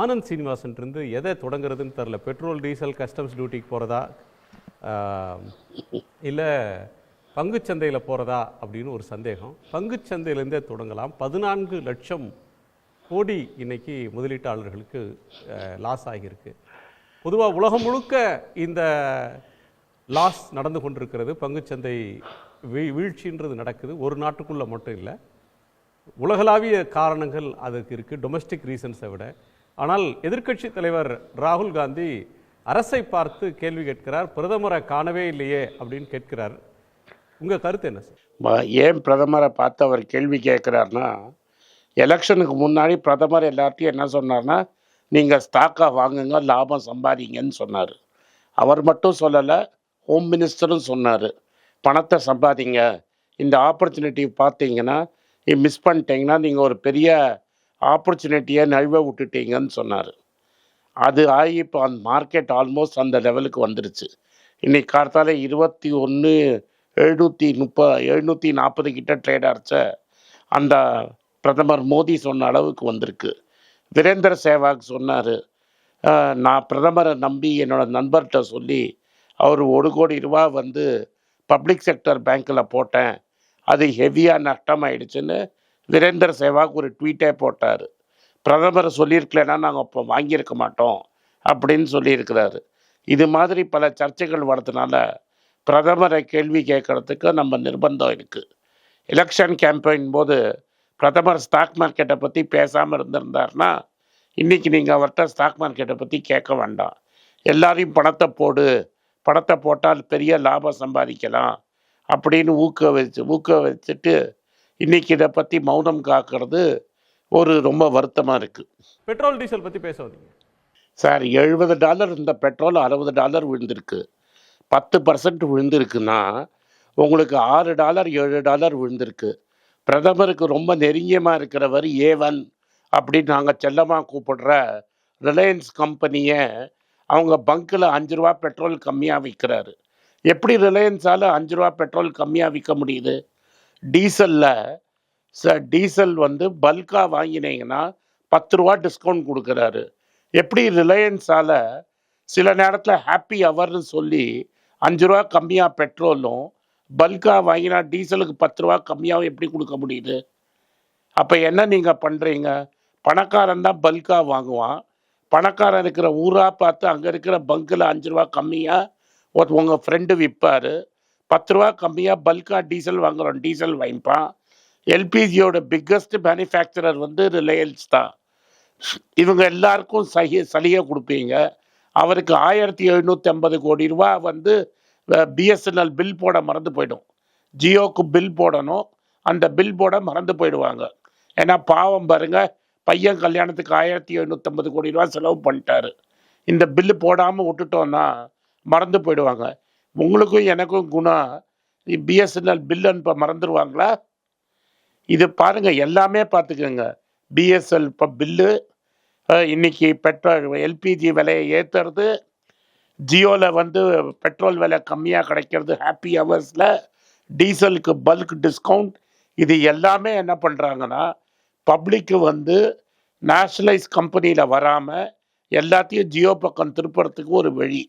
ஆனந்த் சீனிவாசன் இருந்து எதை தொடங்குறதுன்னு தெரில பெட்ரோல் டீசல் கஸ்டம்ஸ் டியூட்டிக்கு போகிறதா இல்லை பங்குச்சந்தையில் போகிறதா அப்படின்னு ஒரு சந்தேகம். பங்குச்சந்தையிலேருந்தே தொடங்கலாம். பதினான்கு லட்சம் கோடி இன்னைக்கு முதலீட்டாளர்களுக்கு லாஸ் ஆகியிருக்கு. பொதுவாக உலகம் முழுக்க இந்த லாஸ் நடந்து கொண்டிருக்கிறது. பங்குச்சந்தை வீ வீழ்ச்சின்றது நடக்குது. ஒரு நாட்டுக்குள்ளே மட்டும் இல்லை. உலகளாவிய காரணங்கள் அதுக்கு இருக்குது டொமஸ்டிக் ரீசன்ஸை விட. ஆனால் எதிர்க்கட்சி தலைவர் ராகுல் காந்தி அரசை பார்த்து கேள்வி கேட்கிறார் பிரதமரை காணவே இல்லையே அப்படின்னு கேட்கிறார். உங்கள் கருத்து என்ன சார்? ஏன் பிரதமரை பார்த்து அவர் கேள்வி கேட்குறாருன்னா எலெக்ஷனுக்கு முன்னாடி பிரதமர் எல்லார்ட்டையும் என்ன சொன்னார்னா நீங்கள் ஸ்டாக்காக வாங்குங்க லாபம் சம்பாதிங்கன்னு சொன்னார். அவர் மட்டும் சொல்லலை ஹோம் மினிஸ்டரும் சொன்னார். பணத்தை சம்பாதிங்க. இந்த ஆப்பர்ச்சுனிட்டி பார்த்தீங்கன்னா மிஸ் பண்ணிட்டீங்கன்னா நீங்கள் ஒரு பெரிய ஆப்பர்ச்சுனிட்டியை நழுவ விட்டுட்டீங்கன்னு சொன்னார். அது ஆகி இப்போ அந்த மார்க்கெட் ஆல்மோஸ்ட் அந்த லெவலுக்கு வந்துருச்சு. இன்றைக்கி காலத்தால இருபத்தி ஒன்று எழுநூற்றி முப்ப எழுநூற்றி நாற்பது கிட்ட ட்ரேட் ஆச்ச அந்த பிரதமர் மோடி சொன்ன அளவுக்கு வந்திருக்கு. வீரேந்திர சேவாக் சொன்னார். நான் பிரதமரை நம்பி என்னோடய நண்பர்கிட்ட சொல்லி அவர் ஒரு கோடி ரூபா வந்து பப்ளிக் செக்டர் பேங்க்கில் போட்டேன். அது ஹெவியாக நஷ்டமாயிடுச்சுன்னு வீரேந்திர சேவாக் ஒரு ட்வீட்டே போட்டார். பிரதமர் சொல்லியிருக்கலன்னா நாங்கள் இப்போ வாங்கியிருக்க மாட்டோம் அப்படின்னு சொல்லியிருக்கிறாரு. இது மாதிரி பல சர்ச்சைகள் வரதுனால பிரதமரை கேள்வி கேட்கறதுக்கு நம்ம நிர்பந்தம் இருக்குது எலெக்ஷன் கேம்பெயின் போது பிரதமர் ஸ்டாக் மார்க்கெட்டை பற்றி பேசாமல் இருந்திருந்தாருன்னா இன்றைக்கி நீங்கள் அவர்கிட்ட ஸ்டாக் மார்க்கெட்டை பற்றி கேட்க வேண்டாம். எல்லாரையும் பணத்தை போடு பணத்தை போட்டால் பெரிய லாபம் சம்பாதிக்கலாம் அப்படின்னு ஊக்க வச்சு ஊக்க வச்சுட்டு இன்றைக்கி இதை பற்றி மௌனம் காக்கிறது ஒரு ரொம்ப வருத்தமாக இருக்குது பெட்ரோல் டீசல் பற்றி பேச சார் எழுபது டாலர் இருந்த பெட்ரோல் அறுபது டாலர் விழுந்திருக்கு. பத்து பர்சன்ட் விழுந்திருக்குன்னா உங்களுக்கு ஆறு டாலர் ஏழு டாலர் விழுந்திருக்கு. பிரதமருக்கு ரொம்ப நெருங்கியமாக இருக்கிறவர் ஏவன் அப்படின்னு நாங்கள் செல்லமாக கூப்பிடுற ரிலையன்ஸ் கம்பெனியை அவங்க பங்க்கில் அஞ்சு ரூபா பெட்ரோல் கம்மியாக விற்கிறாரு எப்படி ரிலையன்ஸால் அஞ்சு ரூபா பெட்ரோல் கம்மியாக விற்க முடியுது? டீசலில் ச டீசல் வந்து பல்காக வாங்கினீங்கன்னா பத்து ரூபா டிஸ்கவுண்ட் கொடுக்குறாரு. எப்படி ரிலையன்ஸால் சில நேரத்தில் ஹாப்பி ஹவர்னு சொல்லி அஞ்சு ரூபா கம்மியாக பெட்ரோலும் பல்காக வாங்கினா டீசலுக்கு பத்து ரூபா கம்மியாகவும் எப்படி கொடுக்க முடியுது? அப்போ என்ன நீங்கள் பண்ணுறீங்க பணக்காரன் தான் பல்காக வாங்குவான். பணக்காரன் இருக்கிற ஊராக பார்த்து அங்கே இருக்கிற பங்க்கில் அஞ்சு ரூபா கம்மியாக உங்கள் ஃப்ரெண்டு விற்பார் பத்து ரூபா கம்மியாக பல்காக டீசல் வாங்குறோம். டீசல் வாங்கிப்பான் எல்பிஜியோட பிக்கஸ்ட் மேனுஃபேக்சரர் வந்து ரிலையன்ஸ் தான். இவங்க எல்லாருக்கும் சகி சலுகை கொடுப்பீங்க. அவருக்கு ஆயிரத்தி எழுநூற்றி ஐம்பது கோடி ரூபா வந்து பிஎஸ்என்எல் பில் போட மறந்து போயிடும். ஜியோக்கு பில் போடணும். அந்த பில் போட மறந்து போயிடுவாங்க. ஏன்னா பாவம் பாருங்க பையன் கல்யாணத்துக்கு ஆயிரத்தி எழுநூற்றம்பது கோடி ரூபா செலவு பண்ணிட்டாரு. இந்த பில்லு போடாமல் விட்டுட்டோன்னா மறந்து போயிடுவாங்க. உங்களுக்கும் எனக்கும் குணம் பிஎஸ்என்எல் பில் அனுப்ப மறந்துடுவாங்களா இது பாருங்க எல்லாமே பார்த்துக்கோங்க. பிஎஸ்எல் இப்போ பில்லு இன்னைக்கு பெட்ரோல் எல்பிஜி விலையை ஏற்றுறது ஜியோவில் வந்து பெட்ரோல் விலை கம்மியாக கிடைக்கிறது ஹாப்பி ஹவர்ஸில் டீசலுக்கு பல்க் டிஸ்கவுண்ட் இது எல்லாமே என்ன பண்ணுறாங்கன்னா பப்ளிக்கு வந்து நேஷ்னலைஸ் கம்பெனியில் வராமல் எல்லாத்தையும் ஜியோ பக்கம் திருப்புறத்துக்கு ஒரு வழி.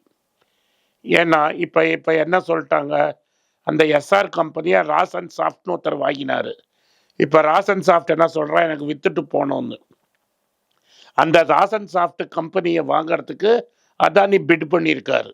ஏன்னா இப்போ இப்போ என்ன சொல்லிட்டாங்க? அந்த எஸ்ஆர் கம்பெனியை ராசன் சாஃப்ட்னு ஒருத்தர் வாங்கினார். இப்போ ராசன் சாஃப்ட் என்ன சொல்கிறான் எனக்கு விற்றுட்டு போகணும்னு. அந்த ராசன் சாஃப்ட் கம்பெனியை வாங்கிறதுக்கு அதானி பிட் பண்ணியிருக்காரு.